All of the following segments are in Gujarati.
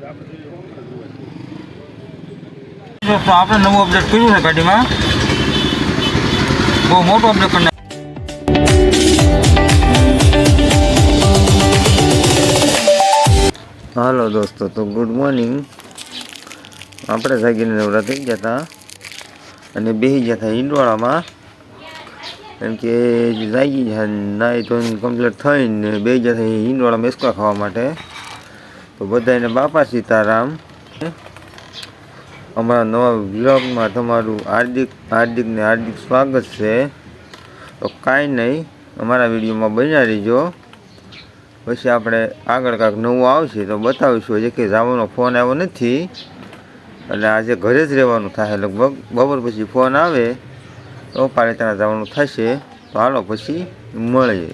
દોસ્તો આપણે નવું અપડેટ કર્યું છે ગાડીમાં. બહુ મોટું અપડેટ કરી હાલો દોસ્તો, તો ગુડ મોર્નિંગ આપણે જાગીને નવરા થઈ ગયા હતા અને બેસી ગયા હતા ઈંડવાળામાં કેમ કે જાગી ગયા નાઈ તો કમ્પ્લીટ થઈને બે ગયા હતા ઈંડવાળા મેસકા ખાવા માટે. તો બધાને બાપા સીતારામ. અમારા નવા વ્લોગમાં તમારું હાર્દિક હાર્દિકને હાર્દિક સ્વાગત છે. તો કાંઈ નહીં, અમારા વિડીયોમાં બન્યા રહીજો. પછી આપણે આગળ કાંઈક નવું આવશે તો બતાવીશું. હજી કે જવાનો ફોન આવ્યો નથી. એટલે આજે ઘરે જ રહેવાનું થાય, લગભગ બપોર પછી ફોન આવે. તો પાલિતાણા જવાનું થશે. તો હાલો પછી મળીએ.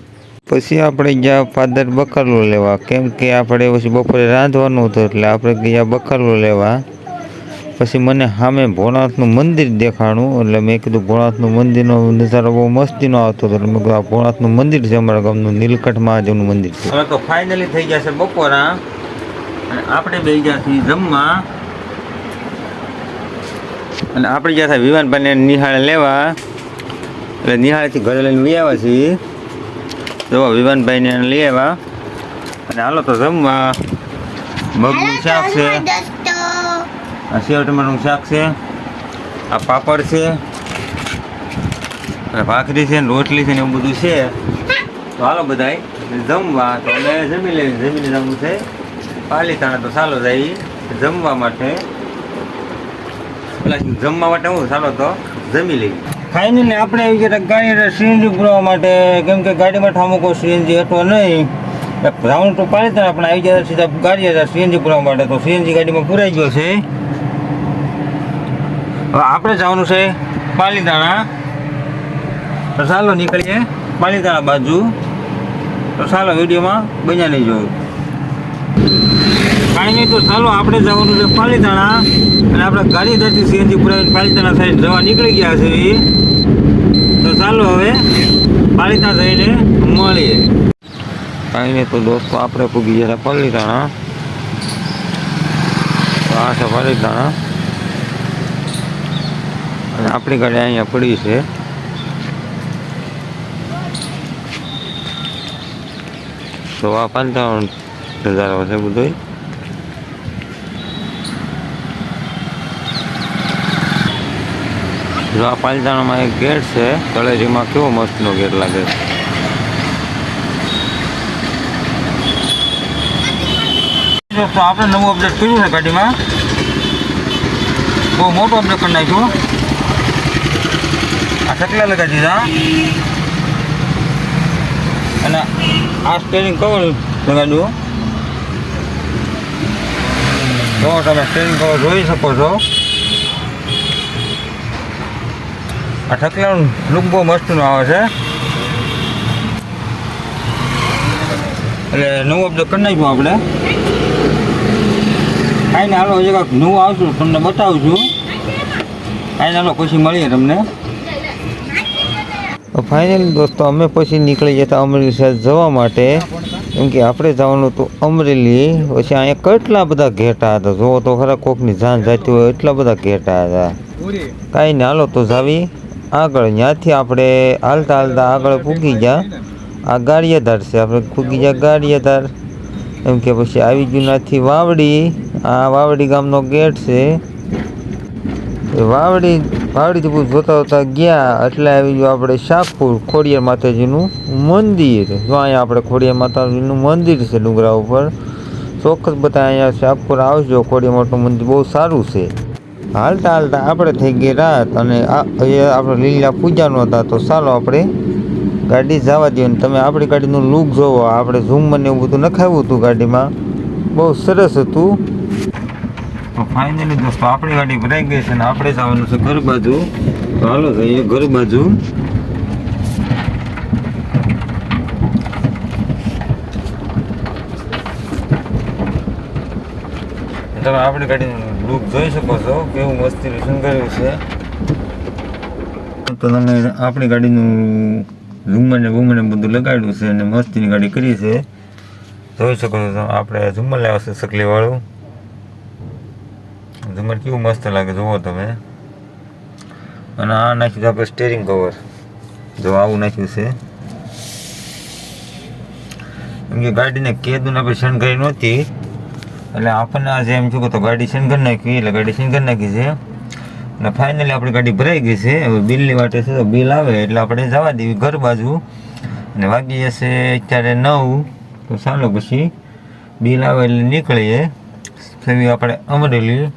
પછી આપણે ગયા ફાધર બકરલો લેવા, કેમ કે આપણે પછી બપોરે રાંધવાનું હતું એટલે આપણે ગયા બકરલો લેવા. પછી મને સામે ભોળાનાથનું મંદિર દેખાણું, એટલે મેં કીધું ભોળાનાથનું મંદિરનો નજારો બહુ મસ્તીનો આવતો હતો મેં કીધું આ ભોળાનાથનું મંદિર છે અમારા ગામનું, નીલકંઠ મહાદેવનું મંદિર છે. હવે તો ફાઇનલી થઈ ગયા છે બપોરા આપણે બે ગયા છીએ જમવા. અને આપણે ગયા હતા વિમાનભાઈને નિહાળે લેવા, એટલે નિહાળેથી ઘરે લઈને લઈ આવ્યા છીએ. જો વિવાનભાઈને લઈ આવ્યા. અને હાલો તો જમવા. મગનું શાક છે. આ સેવ ટમાટરનું શાક છે. આ પાપડ છે. અને ભાખરી છે ને રોટલી છે ને એવું બધું છે. તો હાલો બધાય જમવા. તો અમે જમી લેવી જમીને જમવું છે. પાલીતાણા તો ચાલો જાય જમવા માટે. પેલા જમવા માટે હું ચાલો તો જમી લઈ ફાઇનલી આપણે આવી ગયા ગાડી સીએનજી પુરવા માટે, કેમ કે ગાડીમાં ઠામુકો સીએનજી હતો નહીં. રાઉન્ડ તો પાલીતાણા આપણે આવી ગયા સીધા ગાડી હતા સીએનજી પુરવા માટે, તો સીએનજી ગાડીમાં પુરાઈ ગયો છે. હવે આપણે જવાનું છે પાલીતાણા. તો ચાલો નીકળીએ પાલીતાણા બાજુ. તો ચાલો વિડીયોમાં બન્યા નહીં જોયું કાંઈ નહીં તો ચાલો આપણે જવાનું છે પાલીતાણા. અને આપણે ગાડી ધરતી સીએનજી પુરાવીને પાલીતાણા સાઈડ જવા નીકળી ગયા છે ચાલો હવે પાલિતા જઈને મળીએ. કાંઈ નહીં તો દોસ્તો, આપણે પૂગી ગયા પલ્લીતાણા આ છે પલ્લીતાણા અને આપણી ગાડી અહીંયા પડી છે. તો આ પંચાવન નજારો છે બધો જો આ પાલતાણામાં એક ગેટ છે. તળેટીમાં કેવો મસ્તનો ગેટ લાગે. દોસ્તો આપણે નવું અપડેટ કર્યું છે ગાડીમાં. બહુ મોટું અપડેટ કરી નાખ્યું. આ ચકલા લગાવી દીધા. અને આ સ્ટેરિંગ કવર લગાડ્યું. તો તમે સ્ટેરિંગ કવર જોઈ શકો છો. આ ઠકલાનું લુક બહુ મસ્તનું આવે છે. એટલે નવું આપણે કરી નાખ્યું આપણે. કાંઈ ને હાલો હજી કાંઈક નવું આવશું તમને બતાવું છું. કાંઈ ને હાલો પછી મળીએ તમને. ફાઇનલી દોસ્તો અમે પછી નીકળી જતા અમરેલી સાહેબ જવા માટે. કેમ કે આપણે જવાનું હતું અમરેલી પછી અહીંયા કેટલા બધા ઘેટા હતા. જોવો તો ખરા કોકની જાન જતી હોય એટલા બધા ઘેટા હતા. કાંઈ ને હાલો તો જાવી. આગળ ત્યાંથી આપણે હાલતા હાલતા આગળ પૂગી ગયા. આ ગાડિયાધાર છે, આપણે પૂગી ગયા ગાડિયાધાર એમ કે પછી આવી ગયું નાથી વાવડી. આ વાવડી ગામનો ગેટ છે. એ વાવડી વાવડી પૂછ જોતા જોતા ગયા. એટલે આવી ગયું આપણે શાકપુર ખોડિયાર માતાજીનું મંદિર. જો અહીંયા આપણે ખોડિયાર માતાજીનું મંદિર છે ડુંગરા ઉપર. ચોક્કસ બધા અહીંયા શાકપુર આવજો. ખોડિયાર માતાનું મંદિર બહુ સારું છે. હાલતા હાલતા આપણે થઈ ગઈ રાત અને આ આપણે લીલા પૂજાનો હતા તો ચાલો આપણે ગાડી જવા દઈએ ને તમે આપણી ગાડીનું લુક જોવો. આપણે ઝૂમ મને એવું બધું નખાવ્યું હતું ગાડીમાં. બહુ સરસ હતું. તો ફાઇનલી દોસ્તો આપણી ગાડી ભરાઈ ગઈ છે અને આપણે જવાનું છે ઘર બાજુ. તો હાલો જઈએ ઘર બાજુ. તમે આપણી ગાડીનું લુક જોઈ શકો છો, કેવું મસ્તીનું શણગાર્યું છે. તો તમે આપણી ગાડીનું ઝુમ્મર ને બુમ્મર બધું લગાડ્યું છે અને મસ્તીની ગાડી કરી છે. જોઈ શકો છો, આપણે ઝુમ્મર લાવ્યા છે સકલી વાળું ઝુમર કેવું મસ્ત લાગે, જુઓ તમે. અને આ નાખ્યું છે આપણે સ્ટેરિંગ કવર જો આવું નાખ્યું છે. કેમ કે ગાડીને કેદું આપણે શણગારી નહોતી. એટલે આપણને આજે એમ છું કે તો ગાડી શણગાર નાખી, એટલે ગાડી શણગાર નાખી છે. અને ફાઇનલી આપણી ગાડી ભરાઈ ગઈ છે. હવે બિલની વાટે છે તો બિલ આવે, એટલે આપણે જવા દેવી ઘર બાજુ. અને વાગી જશે અત્યારે નવ, તો ચાલો પછી બિલ આવે એટલે નીકળીએ. ફેરવી આપણે અમરેલી.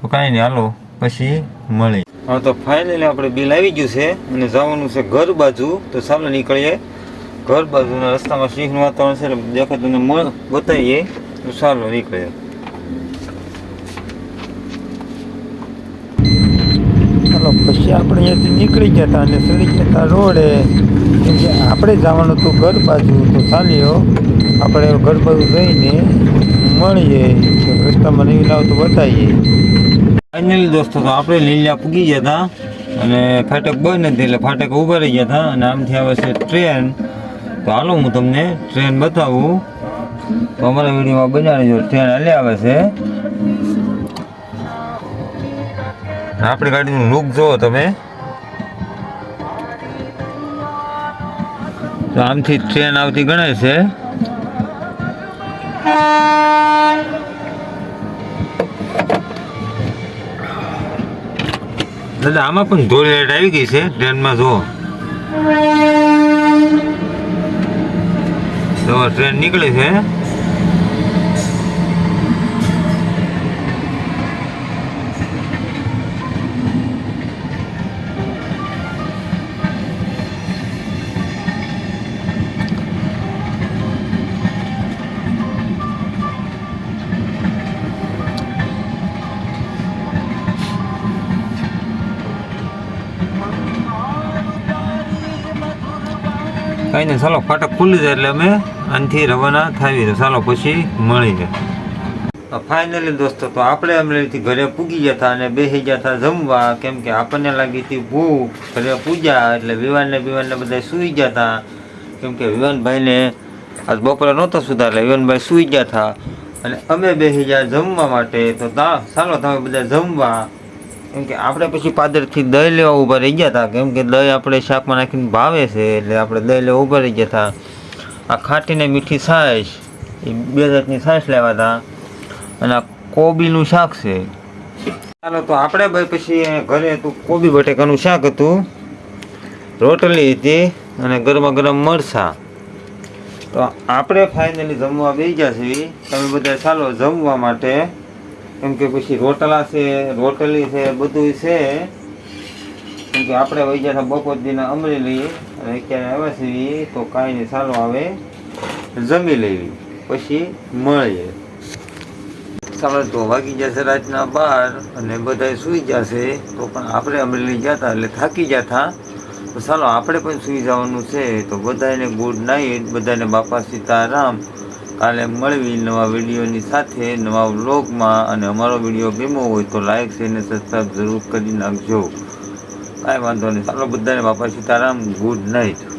તો કાંઈ નહીં, હાલો, પછી મળી હા તો ફાઇનલી આપણે બિલ આવી ગયું છે અને જવાનું છે ઘર બાજુ. તો ચાલો નીકળીએ. ઘર બાજુના રસ્તામાં સિંહનું વાતાવરણ છે, એટલે દેખાતું તમને બતાવીએ. ચાલો નીકળીએ ચાલો પછી આપણે અહીંયાથી નીકળી ગયા હતા અને ચડી ગયા હતા રોડે. કેમ કે આપણે જવાનું હતું ઘર બાજુ તો ચાલ્યો. આપણે ઘર બાજુ જઈને મળીએ. રસ્તામાં નહીં લાવ તો બતાવીએ. ફાઇનલી દોસ્તો તો આપણે લીલા પૂગી ગયા હતા અને ફાટક બંધ નથી એટલે ફાટક ઊભા રહી ગયા હતા અને આમથી આવે છે ટ્રેન. તો હાલો હું તમને ટ્રેન બતાવું. તો અમારા વિડીયોમાં બનાવી જો ટ્રેન હાલે આવે છે. આપણી ગાડીનું લુક જુઓ તમે. તો આમથી ટ્રેન આવતી ગણાય છે. દાદા આમાં પણ ધોરી લાઈટ આવી ગઈ છે ટ્રેનમાં જુઓ. તો ટ્રેન નીકળે છે. કઈ નહીં ચાલો ફાટક ખુલ્લી જાય એટલે અમે આનથી રવાના થાવી તો ચાલો પછી મળીએ ફાઇનલી દોસ્તો, તો આપણે અમરેલીથી ઘરે પૂગી ગયા હતા અને બેસી ગયા હતા જમવા. કેમ કે આપણને લાગી હતી ભૂખ, ઘરે પૂજા એટલે વિવાનને વિવાનને બધા સૂઈ ગયા હતા. કેમ કે વિવાનભાઈને આજ બપોરે નહોતા સુધા એટલે વિવાનભાઈ સૂઈ ગયા હતા. અને અમે બેસી ગયા જમવા માટે. તો તા ચાલો તમે બધા જમવા. કેમ કે આપણે પછી પાદરથી દહીં લેવા ઊભા રહી ગયા હતા કેમ કે દહીં આપણે શાકમાં નાખીને ભાવે છે, એટલે આપણે દહીં લેવા ઊભા રહી ગયા હતા આ ખાટીને મીઠી છાશ એ બે જાતની છાશ લેવા હતા અને આ કોબીનું શાક છે. ચાલો તો આપણે ભાઈ પછી ઘરે હતું, કોબી બટેકાનું શાક હતું. રોટલી હતી અને ગરમા ગરમ મરસા. તો આપણે ફાઇનલી જમવા બેસી ગયા છીએ. તમે બધા ચાલો જમવા માટે કેમ કે પછી રોટલા છે, રોટલી છે બધું છે. કેમ કે આપણે વહી ગયા હતા બપોર દીના અમરેલી, અને અત્યારે આવ્યા છીએ તો કાંઈ નહીં ચાલો આવે જમી લેવી પછી મળીએ. સામે તો વાગી જશે રાતના બાર અને બધા સૂઈ જશે તો પણ આપણે અમરેલી જતા એટલે થાકી જતા તો ચાલો, આપણે પણ સૂઈ જવાનું છે, તો બધાને ગુડ નાઇટ બધાને બાપા સીતારામ કાલે મળવી નવા વિડીયોની સાથે નવા વ્લોગમાં અને અમારો વીડિયો ગમ્યો હોય તો લાઇક શેર અને સબસ્ક્રાઈબ જરૂર કરી નાખજો. કાંઈ વાંધો નહીં. ચાલો બધાને બાપા સીતારામ, ગુડ નાઇટ